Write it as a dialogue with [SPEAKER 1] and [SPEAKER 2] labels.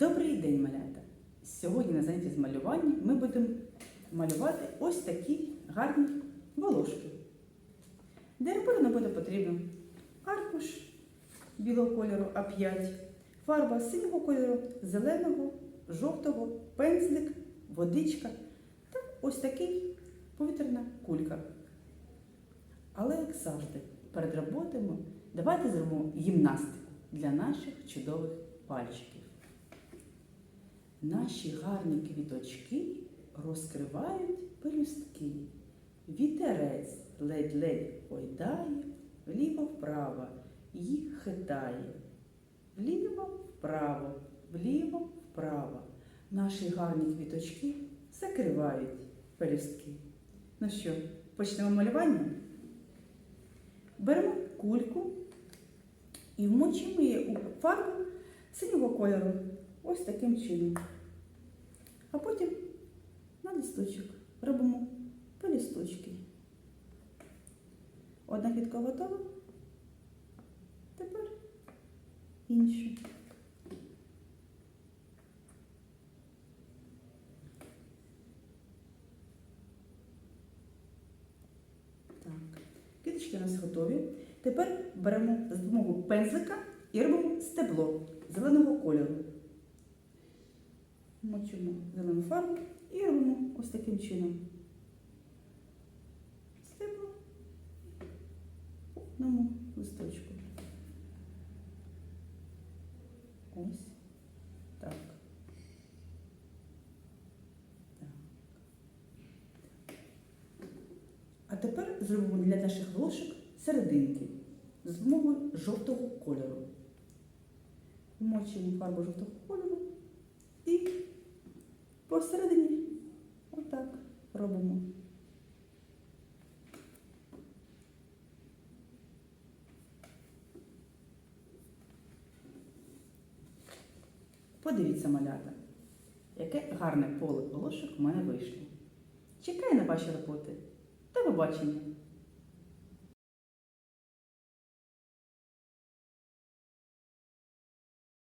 [SPEAKER 1] Добрий день, малята! Сьогодні на занятті з малювання ми будемо малювати ось такі гарні волошки. Для роботи нам буде потрібен аркуш білого кольору А5, фарба синього кольору, зеленого, жовтого, пензлик, водичка та ось такий повітряна кулька. Але, як завжди, перед роботами давайте зробимо гімнастику для наших чудових пальчиків. Наші гарні квіточки розкривають пелюстки. Вітерець ледь-ледь гойдає, вліво-вправо їх хитає. Вліво-вправо, вліво-вправо. Наші гарні квіточки закривають пелюстки. Ну що, почнемо малювання? Беремо кульку і вмочимо її у фарбу синього кольору. Ось таким чином. Листочок робимо по листочки. Одна квітка готова. Тепер іншу. Так, квіточки у нас готові. Тепер беремо за допомогою пензлика і робимо стебло зеленого кольору. Мочимо зелену фарбу і робимо ось таким чином. Стебло по одному листочку. Ось так. Так. А тепер зробимо для наших волошок серединки з допомогою жовтого кольору. Вмочуємо фарбу жовтого кольору посередині отак робимо. Подивіться, малята, яке гарне поле голошок в мене вийшло. Чекаю на ваші роботи. До побачення!